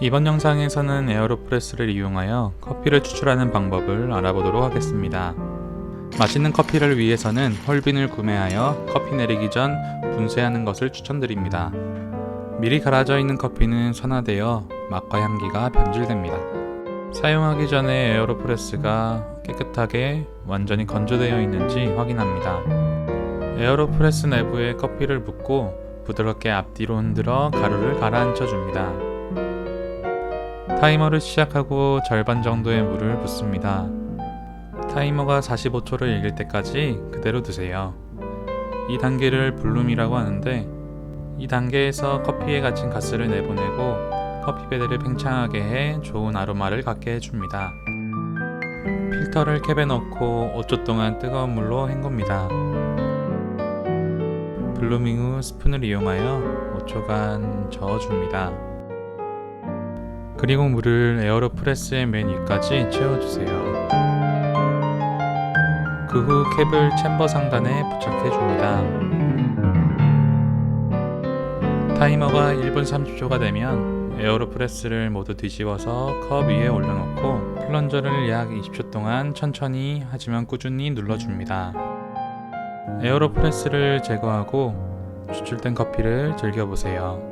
이번 영상에서는 에어로프레스를 이용하여 커피를 추출하는 방법을 알아보도록 하겠습니다. 맛있는 커피를 위해서는 홀빈을 구매하여 커피 내리기 전 분쇄하는 것을 추천드립니다. 미리 갈아져 있는 커피는 선화되어 맛과 향기가 변질됩니다. 사용하기 전에 에어로프레스가 깨끗하게 완전히 건조되어 있는지 확인합니다. 에어로프레스 내부에 커피를 붓고 부드럽게 앞뒤로 흔들어 가루를 가라앉혀 줍니다. 타이머를 시작하고 절반 정도의 물을 붓습니다. 타이머가 45초를 이길 때까지 그대로 두세요. 이 단계를 블룸이라고 하는데 이 단계에서 커피에 갇힌 가스를 내보내고 커피 배들을 팽창하게 해 좋은 아로마를 갖게 해줍니다. 필터를 캡에 넣고 5초 동안 뜨거운 물로 헹굽니다. 블루밍 후 스푼을 이용하여 5초간 저어줍니다. 그리고 물을 에어로 프레스의 맨 위까지 채워주세요. 그 후 캡을 챔버 상단에 부착해 줍니다. 타이머가 1분 30초가 되면 에어로프레스를 모두 뒤집어서 컵 위에 올려놓고 플런저를 약 20초 동안 천천히 하지만 꾸준히 눌러줍니다. 에어로프레스를 제거하고 추출된 커피를 즐겨보세요.